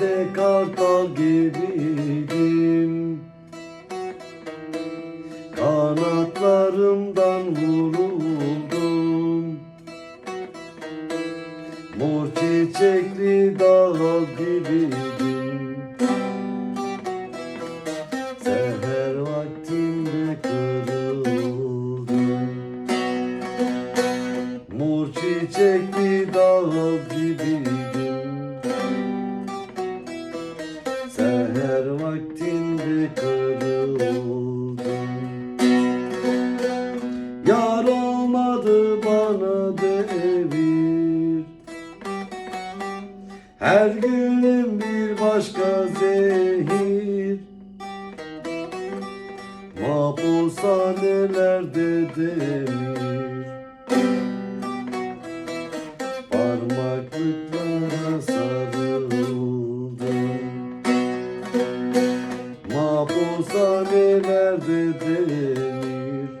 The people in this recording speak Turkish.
dağ gibiydim? Kanatlarımdan vuruldum. Mor çiçekli dağ gibiydim. Seher vaktinde kırıldım. Mor çiçekli dağ gibiydim Seher vaktinde kırıldım Yar olmadı bana devir Her günüm bir başka zehir. Mahpushanelerde demir? Parmaklıklara sarıldım bu zamir denir